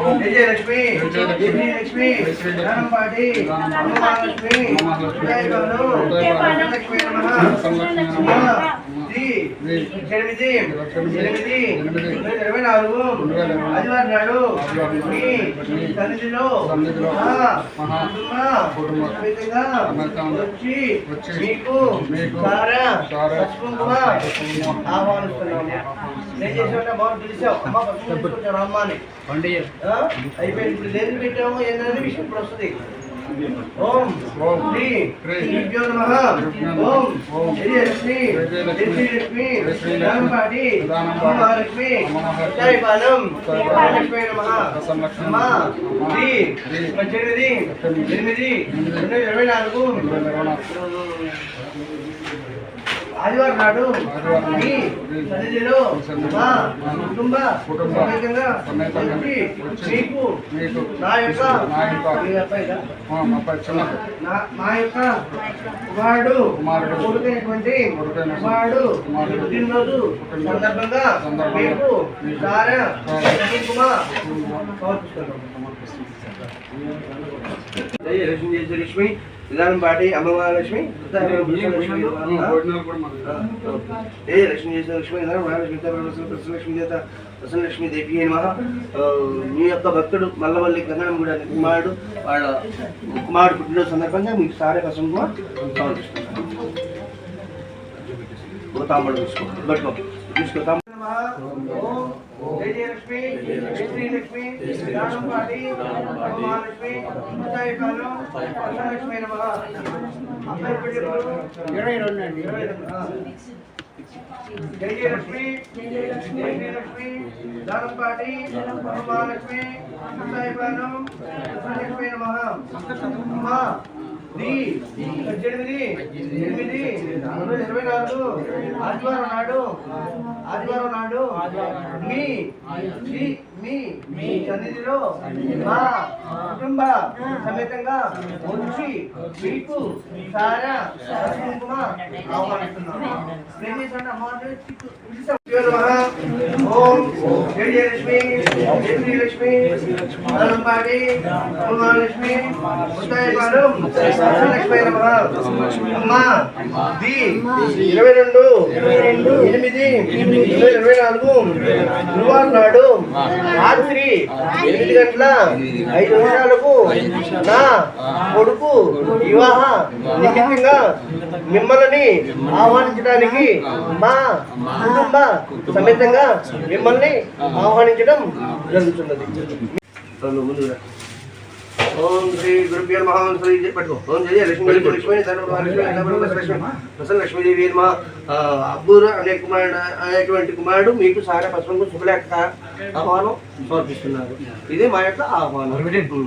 ఓం విజయలక్ష్మి విజయలక్ష్మి ధనంపాటి అమ్మలక్ష్మి ఉదయగాను లక్ష్మీ నమః శ్రీ ఎనిమిది ఎనిమిది ఇరవై నాలుగు ఆదివారం నాడు మీ సన్నిధిలో వచ్చి మీకు సారా పసుకుంకుమ ఆహ్వానిస్తున్నాము. నేను చేసేవాడిని బాగా తెలిసావు. అమ్మ పసుపు తీసుకొచ్చాను అమ్మ అని ఆ? అయిపోయింది. ఇప్పుడు దేనికి పెట్టాము ఏంటనేది విషయం ఇప్పుడు వస్తుంది. ఓం ఓం శ్రీ శ్రీభ్యో నమః. ఓం ఓం విజయలక్ష్మి శ్రీ విజయలక్ష్మి విజయలక్ష్మి ధనంపాటి ధనంపాటి మహాలక్ష్మి మహాలక్ష్మి జయపాలం జయపాలం లక్ష్మీ నమః. శ్రీ శ్రీ పద్దెనిమిది ఎనిమిది రెండు ఇరవై నాలుగు. ఆదివారం నాడు మీ సన్నిధిలో మా కుటుంబ సమేతంగా వచ్చి మీకు నా యొక్క నా యొక్క మా కుమారుడు కొడుకైనటువంటి కుమారుడు పుట్టినరోజు సందర్భంగా మీకు మీకు సమర్పిస్తున్నాం లక్ష్మి. విధానం పాటి కూడా మనకి ఏ లక్ష్మీ జయ లక్ష్మి విధానం మహాలక్ష్మి ప్రసన్నలక్ష్మి చేత ప్రసన్నలక్ష్మి దేవి నమ. మీ యొక్క భక్తుడు మల్లవల్లి గంగనం కూడా కుమారుడు వాళ్ళ కుమారుడు పుట్టినరోజు సందర్భంగా మీకు సారే కోసం కూడా సమర్పిస్తున్నాను తాంబడు తీసుకో తీసుకో లక్ష్మి జయ శ్రీ లక్ష్మి విధానం పాటి మహాలక్ష్మి ఉదయకాలం ప్రసన్నలక్ష్మి నమ అబ్బాయి పెళ్ళిప్పుడు ఇరవై రెండు అండి ఇరవై రెండు. ఆ. జయ జయ లక్ష్మి జయ జయ లక్ష్మి ధనంపాటి మహాలక్ష్మి ఉదయకాలం ప్రసన్నలక్ష్మి నమ అమ్మా ది పద్దెనిమిది ఎనిమిది రెండు వేల ఇరవై నాలుగు ఆదివారం నాడు ఆదివారం నాడు మీ మీ మీ సన్నిధిలో మా కుటుంబ సమేతంగా వచ్చి మీకు సారా కుంకుమ ఆహ్వానిస్తున్నాం ఏం చేశాడు అమ్మవారిని. ఓం జయ లక్ష్మి ఉమాలక్ష్మి నమ ది ఇరవై రెండు ఎనిమిది ఇరవై నాలుగు గురువారం నాడు రాత్రి ఎనిమిది గంటల ఐదు నిమిషాలకు నా కొడుకు వివాహ నిమిత్తంగా మిమ్మల్ని ఆహ్వానించడానికి మా కుటుంబ సమేతంగా మిమ్మల్ని ఆహ్వానించడం జరుగుతున్నది. ఓం శ్రీ గురుభ్యో ఓం శ్రీ జయ పట్టుకో. ఓం జయ లక్ష్మీ లక్ష్మీ లక్ష్మీ లక్ష్మీదేవి మా అబ్బూరు అనే కుమారుడు అనేటువంటి కుమారుడు మీకు సారా పశ్చిమ శుభలేఖ ఆహ్వానం సమర్పిస్తున్నారు. ఇది మా యొక్క ఆహ్వానం. ఉం,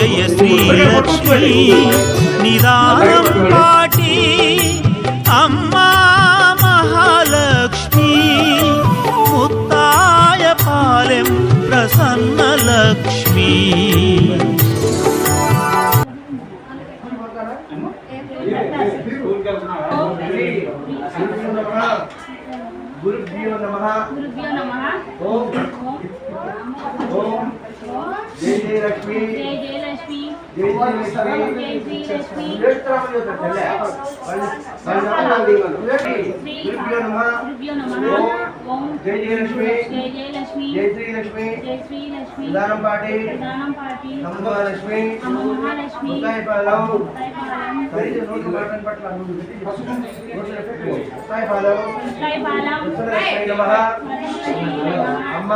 జయ శ్రీ నిదానం పాటి అమ్మా మహాలక్ష్మి ముత్తాయ పాలెం ప్రసన్న లక్ష్మీ గురుభ్యో నమ గురుభ్యో నమః ఓం ఓం ఓం జయ జయ లక్ష్మి జయ జయ లక్ష్మి జయ జయ లక్ష్మి జయ శ్రీ లక్ష్మి గురుభ్యో నమ గురుభ్యో నమః ఓం జయ జయ లక్ష్మి జయ జయ లక్ష్మి జయ శ్రీ లక్ష్మి జయ శ్రీ లక్ష్మి విధానం పాటి ప్రధానం పాటి అమ్మలక్ష్మి అమ్మ మహాలక్ష్మి ఉదయపాలెం పట్ల ఉదయపాలెం ఉత్తరాయపాలెం అమ్మ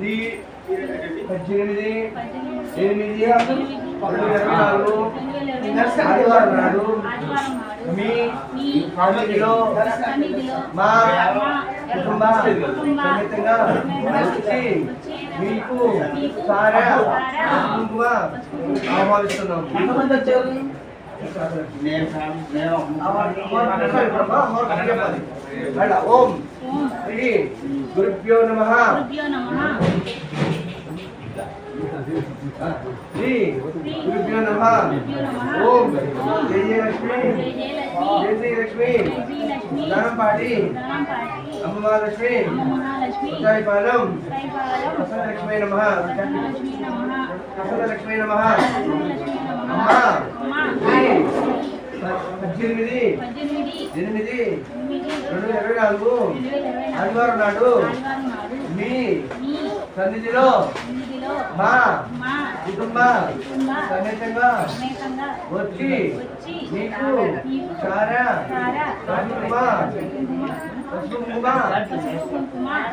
ది పద్దెనిమిది ఎనిమిది వేల ఇరవై నాలుగు ఆదివారం నాడు మీ సన్నిధిలో మా కుటుంబ సమేతంగా వచ్చి మీకు సారా కుంకుమ ఆహ్వానిస్తున్నాం ఓం ఓం శ్రీ గురుభ్యో నమ. గురుభ్యో నమః. శ్రీ గురుభ్యో నమ. ఓం జయ జయ లక్ష్మి జయ జయ లక్ష్మి శ్రీ లక్ష్మి జయ శ్రీ లక్ష్మి ధనం పాటి ధనం పాటి అమ్మ మహాలక్ష్మి అమ్మ మహాలక్ష్మి ఉజ్జాయిపాలెం శ్రీపాలం ప్రసన్న లక్ష్మీ నమ. లక్ష్మీ నమః. అమ్మా. అమ్మా. శ్రీ పద్దెనిమిది ఎనిమిది రెండు వేల ఇరవై నాలుగు ఆదివారం నాడు మీ సన్నిధిలో మా కుటుంబ సమేతంగా వచ్చి మీకు చారా కుంకుమ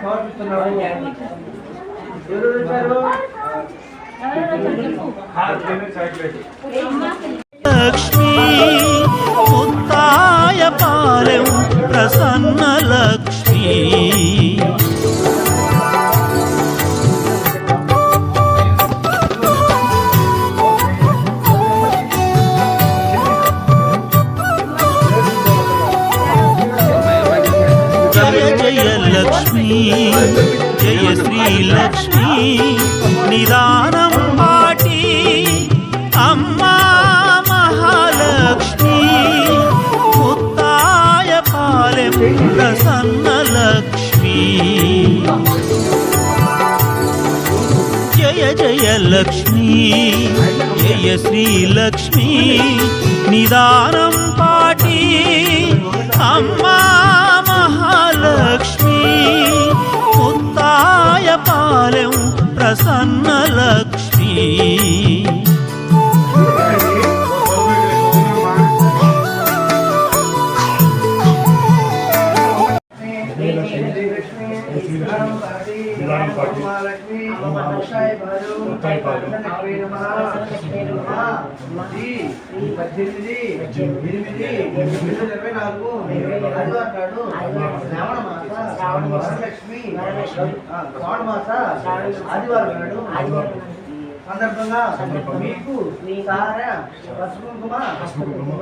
సమర్పిస్తున్నాము. ఎవరు వచ్చారు? లక్ష్మీ. ప్రసన్న లక్ష్మీ. జయ జయ లక్ష్మీ జయ శ్రీ లక్ష్మీ నిదానం పాటి అమ్మా మహాలక్ష్మి ముత్తాయ పాలెం ప్రసన్న లక్ష్మీ. పాటి ముత్తాయి పాలు పద్దెనిమిది ఎనిమిది ఇరవై నాలుగు ఆదివారం నాడు శ్రావణ మాస వరలక్ష్మి ఆ, శ్రావణ మాస ఆదివారం నాడు సందర్భంగా మీకు సార పసుపు కుంకుమ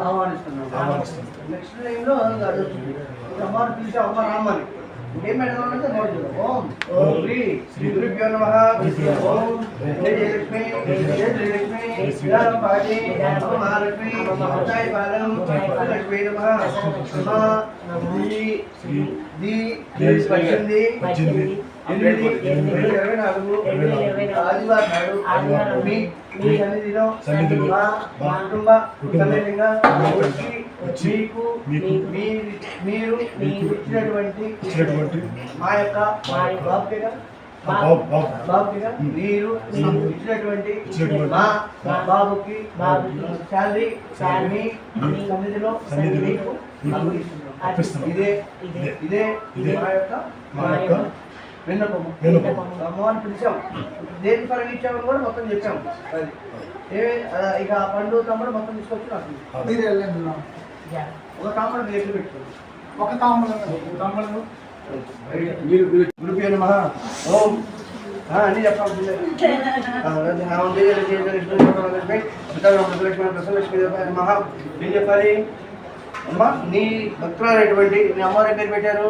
ఆహ్వానిస్తున్నాం. నెక్స్ట్ లైన్లో అది అమ్మవారు పిలిచి అమ్మ రామ్మని ఏం పెడదామంటే నోట్ ఓం ఓం శ్రీ శ్రీ గురుభ్యో నమ ఓం జయ జయలక్ష్మి జయ శ్రీలక్ష్మి శ్రీరామ పాటి అమ్మ మహాలక్ష్మి ముత్తాయి పాలెం లక్ష్మీ నమ నమ శ్రీ ది పద్దెనిమిది ఎనిమిది రెండు వేల ఇరవై నాలుగు ఆదివారం నాడు మీ మీ సన్నిధిలో మా మా కుటుంబ సమేతంగా వచ్చి మీకు మీ మీరు ఇచ్చినటువంటి మా యొక్క మీరు ఇచ్చినటువంటి మా బాబుకి శాలరీ మీ సన్నిధిలో సన్నిధిలో ఇదే ఇదే ఇదే మా యొక్క మా యొక్క విన్నపము విన్నపము. అమ్మవారిని పిలిచాం. దేని పరంగా ఇచ్చామని కూడా మొత్తం చెప్పాం. అది. ఏ ఆ, ఇక ఆ పండు తమ్ముడు మొత్తం తీసుకొచ్చి నాకు మీరు వెళ్ళండి ఒక తమ్ముడు మీరు ఎట్లు పెట్టుకోండి. ఒక మీరు ఓం. అన్నీ చెప్పాల్సిందే నమః ఏం చెప్పాలి? అమ్మా నీ భక్తులైనటువంటి నీ అమ్మవారి పేరు పెట్టారు?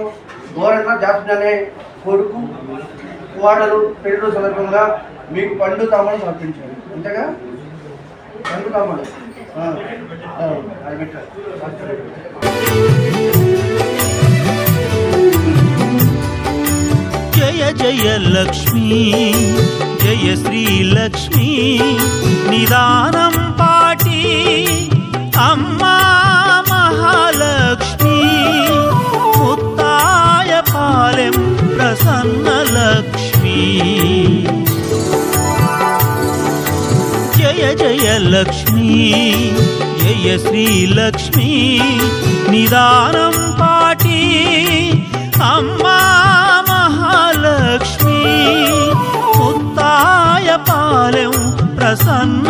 గోరన్న జాస్మిన్ అనే కొడుకు కోడలు పెళ్ళి సందర్భంగా మీకు పండు తామను సమర్పించారు. అంతేగా? పండు తామలు అది పెట్టారు. జయ జయ లక్ష్మీ జయ శ్రీ లక్ష్మీ నిదానం పాటి అమ్మా మహాలక్ష్మీ. ప్రసన్న లక్ష్మీ. జయ జయ లక్ష్మీ జయ శ్రీలక్ష్మీ నిదానం పాటి అమ్మా మహాలక్ష్మీ. ముత్తాయ పాలెం ప్రసన్న